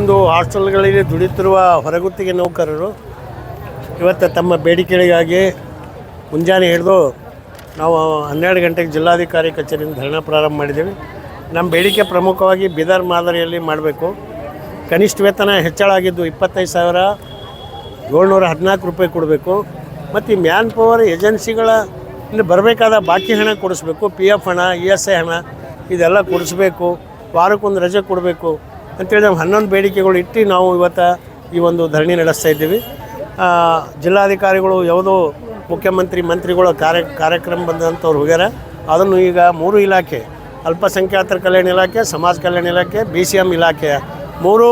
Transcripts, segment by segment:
ಒಂದು ಹಾಸ್ಟೆಲ್ಗಳಲ್ಲಿ ದುಡಿತಿರುವ ಹೊರಗುತ್ತಿಗೆ ನೌಕರರು ಇವತ್ತು ತಮ್ಮ ಬೇಡಿಕೆಗಳಿಗಾಗಿ ಮುಂಜಾನೆ ಹಿಡಿದು ನಾವು ಹನ್ನೆರಡು ಗಂಟೆಗೆ ಜಿಲ್ಲಾಧಿಕಾರಿ ಕಚೇರಿಯಿಂದ ಧರಣ ಪ್ರಾರಂಭ ಮಾಡಿದ್ದೀವಿ. ನಮ್ಮ ಬೇಡಿಕೆ ಪ್ರಮುಖವಾಗಿ ಬೀದರ್ ಮಾದರಿಯಲ್ಲಿ ಮಾಡಬೇಕು. ಕನಿಷ್ಠ ವೇತನ ಹೆಚ್ಚಳ ಆಗಿದ್ದು ಇಪ್ಪತ್ತೈದು ಸಾವಿರ ಏಳ್ನೂರ ಹದಿನಾಲ್ಕು ರೂಪಾಯಿ ಕೊಡಬೇಕು. ಮತ್ತು ಈ ಮ್ಯಾನ್ ಪವರ್ ಏಜೆನ್ಸಿಗಳ ಬರಬೇಕಾದ ಬಾಕಿ ಹಣ ಕೊಡಿಸ್ಬೇಕು. ಪಿ ಎಫ್ ಹಣ, ಇ ಎಸ್ ಐ ಹಣ, ಇದೆಲ್ಲ ಕೊಡಿಸ್ಬೇಕು. ವಾರಕ್ಕೊಂದು ರಜೆ ಕೊಡಬೇಕು. ಅಂತೇಳಿ ನಾವು ಹನ್ನೊಂದು ಬೇಡಿಕೆಗಳು ಇಟ್ಟು ನಾವು ಇವತ್ತು ಈ ಒಂದು ಧರಣಿ ನಡೆಸ್ತಾ ಇದ್ದೀವಿ. ಜಿಲ್ಲಾಧಿಕಾರಿಗಳು ಯಾವುದೋ ಮುಖ್ಯಮಂತ್ರಿ ಮಂತ್ರಿಗಳ ಕಾರ್ಯ, ಕಾರ್ಯಕ್ರಮ ಬಂದಂಥವ್ರು ಹೋಗ್ಯಾರ. ಅದನ್ನು ಈಗ ಮೂರು ಇಲಾಖೆ, ಅಲ್ಪಸಂಖ್ಯಾತರ ಕಲ್ಯಾಣ ಇಲಾಖೆ, ಸಮಾಜ ಕಲ್ಯಾಣ ಇಲಾಖೆ, ಬಿ ಸಿ ಎಂ ಇಲಾಖೆ, ಮೂರು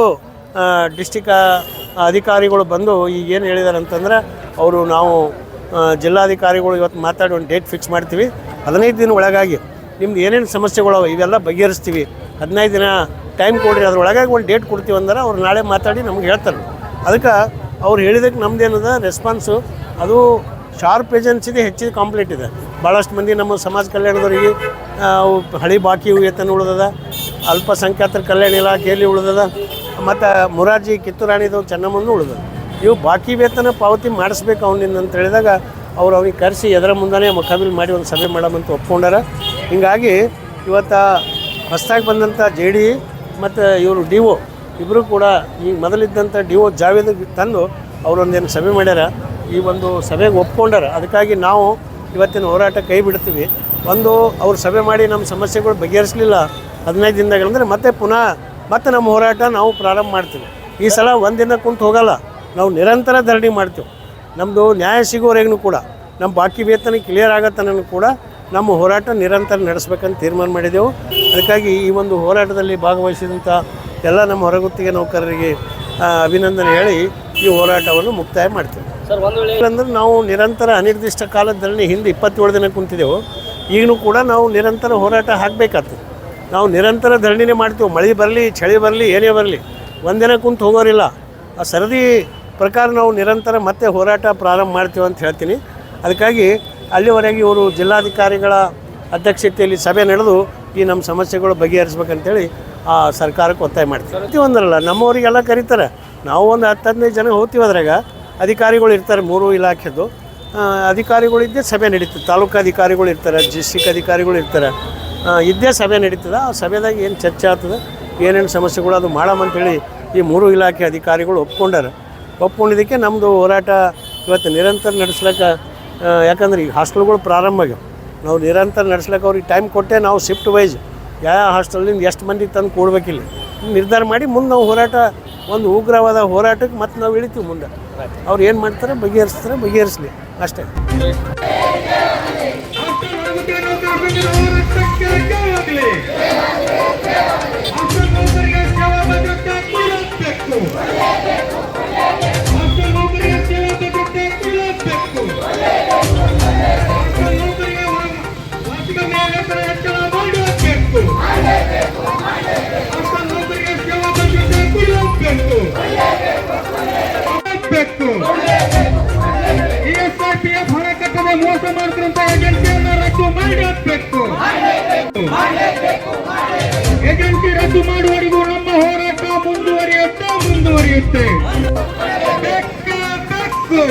ಡಿಸ್ಟಿಕ್ ಅಧಿಕಾರಿಗಳು ಬಂದು ಈಗ ಏನು ಹೇಳಿದ್ದಾರೆ ಅಂತಂದ್ರೆ ಅವರು ನಾವು ಜಿಲ್ಲಾಧಿಕಾರಿಗಳು ಇವತ್ತು ಮಾತಾಡಿ ಒಂದು ಡೇಟ್ ಫಿಕ್ಸ್ ಮಾಡ್ತೀವಿ. ಹದಿನೈದು ದಿನ ಒಳಗಾಗಿ ನಿಮ್ದು ಏನೇನು ಸಮಸ್ಯೆಗಳವೆ ಇವೆಲ್ಲ ಬಗೆಹರಿಸ್ತೀವಿ. ಹದಿನೈದು ದಿನ ಟೈಮ್ ಕೊಡ್ರಿ ಅದ್ರೊಳಗೆ ಒಂದು ಡೇಟ್ ಕೊಡ್ತೀವಿ ಅಂದ್ರೆ, ಅವ್ರು ನಾಳೆ ಮಾತಾಡಿ ನಮ್ಗೆ ಹೇಳ್ತಾರೆ ಅದಕ್ಕೆ ಅವ್ರು ಹೇಳಿದಕ್ಕೆ ನಮ್ದು ರೆಸ್ಪಾನ್ಸು ಅದು ಶಾರ್ಪ್ ಏಜೆನ್ಸಿದೆ ಹೆಚ್ಚಿನ ಕಾಂಪ್ಲೀಟ್ ಇದೆ. ಭಾಳಷ್ಟು ಮಂದಿ ನಮ್ಮ ಸಮಾಜ ಕಲ್ಯಾಣದವರಿಗೆ ಹಳಿ ಬಾಕಿ ವೇತನ ಉಳಿದದ, ಅಲ್ಪಸಂಖ್ಯಾತರ ಕಲ್ಯಾಣ ಇಲಾಖೆಯಲ್ಲಿ ಉಳಿದದ, ಮತ್ತು ಮುರಾರ್ಜಿ ಕಿತ್ತೂರಾಣಿದು ಚೆನ್ನಮ್ಮನೂ ಉಳಿದದ. ಇವು ಬಾಕಿ ವೇತನ ಪಾವತಿ ಮಾಡಿಸ್ಬೇಕು ಅವನಿಂದ ಅಂತ ಹೇಳಿದಾಗ ಅವ್ರು ಅವ್ನಿಗೆ ಕರೆಸಿ ಎದರ ಮುಂದಾನೇ ಮುಖಾಬಿಲ್ ಮಾಡಿ ಒಂದು ಸಭೆ ಮಾಡಮಂತ ಒಪ್ಕೊಂಡಾರ. ಹೀಗಾಗಿ ಇವತ್ತು ಹೊಸ್ದಾಗಿ ಬಂದಂಥ ಜೆ ಡಿ ಮತ್ತು ಇವರು ಡಿ ಒ ಇಬ್ಬರು ಕೂಡ ಈ ಮೊದಲಿದ್ದಂಥ ಡಿ ಒ ಜಾವೇದ್ ತಂದು ಅವರೊಂದೇನು ಸಭೆ ಮಾಡ್ಯಾರ. ಈ ಒಂದು ಸಭೆಗೆ ಒಪ್ಕೊಂಡಾರ. ಅದಕ್ಕಾಗಿ ನಾವು ಇವತ್ತಿನ ಹೋರಾಟ ಕೈ ಬಿಡ್ತೀವಿ. ಒಂದು ಅವ್ರು ಸಭೆ ಮಾಡಿ ನಮ್ಮ ಸಮಸ್ಯೆಗಳು ಬಗೆಹರಿಸಲಿಲ್ಲ ಹದಿನೈದು ದಿನದಾಗಂದರೆ ಮತ್ತೆ ಪುನಃ ಮತ್ತೆ ನಮ್ಮ ಹೋರಾಟ ನಾವು ಪ್ರಾರಂಭ ಮಾಡ್ತೀವಿ. ಈ ಸಲ ಒಂದಿನ ಕುಂತು ಹೋಗಲ್ಲ. ನಾವು ನಿರಂತರ ಧರಣಿ ಮಾಡ್ತೀವಿ. ನಮ್ಮದು ನ್ಯಾಯ ಸಿಗೋವರೆಗೂ ಕೂಡ, ನಮ್ಮ ಬಾಕಿ ವೇತನ ಕ್ಲಿಯರ್ ಆಗತ್ತನೂ ಕೂಡ ನಮ್ಮ ಹೋರಾಟ ನಿರಂತರ ನಡೆಸಬೇಕಂತ ತೀರ್ಮಾನ ಮಾಡಿದೆವು. ಅದಕ್ಕಾಗಿ ಈ ಒಂದು ಹೋರಾಟದಲ್ಲಿ ಭಾಗವಹಿಸಿದಂಥ ಎಲ್ಲ ನಮ್ಮ ಹೊರಗುತ್ತಿಗೆ ನೌಕರರಿಗೆ ಅಭಿನಂದನೆ ಹೇಳಿ ಈ ಹೋರಾಟವನ್ನು ಮುಕ್ತಾಯ ಮಾಡ್ತೇವೆ. ಸರ್ ಒಂದು ವೇಳೆ ಅಂದ್ರೆ ನಾವು ನಿರಂತರ ಅನಿರ್ದಿಷ್ಟ ಕಾಲದ ಧರಣಿ ಹಿಂದೆ ಇಪ್ಪತ್ತೇಳು ದಿನ ಕುಂತಿದ್ದೆವು ಈಗಲೂ ಕೂಡ ನಾವು ನಿರಂತರ ಹೋರಾಟ ಹಾಕಬೇಕಾಗ್ತದೆ. ನಾವು ನಿರಂತರ ಧರಣಿನೇ ಮಾಡ್ತೀವಿ. ಮಳೆ ಬರಲಿ ಚಳಿ ಬರಲಿ ಏನೇ ಬರಲಿ ಒಂದಿನ ಕುಂತು ಹೋಗೋರಿಲ್ಲ. ಆ ಸರದಿ ಪ್ರಕಾರ ನಾವು ನಿರಂತರ ಮತ್ತೆ ಹೋರಾಟ ಪ್ರಾರಂಭ ಮಾಡ್ತೀವಿ ಅಂತ ಹೇಳ್ತೀನಿ. ಅದಕ್ಕಾಗಿ ಅಲ್ಲಿವರೆಗೆ ಇವರು ಜಿಲ್ಲಾಧಿಕಾರಿಗಳ ಅಧ್ಯಕ್ಷತೆಯಲ್ಲಿ ಸಭೆ ನಡೆದು ಈ ನಮ್ಮ ಸಮಸ್ಯೆಗಳು ಬಗೆಹರಿಸ್ಬೇಕಂತೇಳಿ ಆ ಸರ್ಕಾರಕ್ಕೆ ಒತ್ತಾಯ ಮಾಡ್ತೀವಿ. ಪ್ರತಿಯೊಂದರಲ್ಲ, ನಮ್ಮವರಿಗೆಲ್ಲ ಕರೀತಾರೆ. ನಾವು ಒಂದು ಹತ್ತು ಹದಿನೈದು ಜನ ಹೋಗ್ತೀವಿ ಅದ್ರಾಗ. ಅಧಿಕಾರಿಗಳು ಇರ್ತಾರೆ ಮೂರು ಇಲಾಖೆದು. ಅಧಿಕಾರಿಗಳಿದ್ದೇ ಸಭೆ ನಡೀತದೆ. ತಾಲೂಕು ಅಧಿಕಾರಿಗಳು ಇರ್ತಾರೆ, ಡಿಸ್ಟಿಕ್ ಅಧಿಕಾರಿಗಳು ಇರ್ತಾರೆ. ಇದ್ದೇ ಸಭೆ ನಡೀತದೆ. ಆ ಸಭೆದಾಗ ಏನು ಚರ್ಚೆ ಆಗ್ತದೆ, ಏನೇನು ಸಮಸ್ಯೆಗಳು ಅದು ಮಾಡಮಂತೇಳಿ ಈ ಮೂರು ಇಲಾಖೆ ಅಧಿಕಾರಿಗಳು ಒಪ್ಕೊಂಡಾರೆ. ಒಪ್ಕೊಂಡಿದ್ದಕ್ಕೆ ನಮ್ಮದು ಹೋರಾಟ ಇವತ್ತು ನಿರಂತರ ನಡೆಸ್ಲಿಕ್ಕೆ ಯಾಕಂದ್ರೆ ಈಗ ಹಾಸ್ಟೆಲ್ಗಳು ಪ್ರಾರಂಭ ಆಗ್ಯಾವ. ನಾವು ನಿರಂತರ ನಡೆಸ್ಲಿಕ್ಕೆ ಅವ್ರಿಗೆ ಟೈಮ್ ಕೊಟ್ಟೆ ನಾವು ಶಿಫ್ಟ್ ವೈಸ್ ಯಾವ ಹಾಸ್ಟೆಲ್ನಿಂದ ಎಷ್ಟು ಮಂದಿ ತಂದು ಕೊಡ್ಬೇಕಿಲ್ಲ. ನಿರ್ಧಾರ ಮಾಡಿ ಮುಂದೆ ನಾವು ಹೋರಾಟ, ಒಂದು ಉಗ್ರವಾದ ಹೋರಾಟಕ್ಕೆ ಮತ್ತೆ ನಾವು ಇಳಿತೀವಿ ಮುಂದೆ. ಅವ್ರು ಏನು ಮಾಡ್ತಾರೆ? ಬಗೆಹರಿಸ್ತಾರೆ, ಬಗೆಹರಿಸಲಿ. ಅಷ್ಟೇ. ಮೋಸ ಮಾಡ್ತಿರಂತ ಏಜೆನ್ಸಿಯನ್ನ ರದ್ದು ಮಾಡಿ ಹಾಕ್ಬೇಕು ಏಜೆನ್ಸಿ ರದ್ದು ಮಾಡುವವರೆಗೂ ನಮ್ಮ ಹೋರಾಟ ಮುಂದುವರಿಯುತ್ತೆ ಮುಂದುವರಿಯುತ್ತೆ ಬೇಕು ಬೇಕು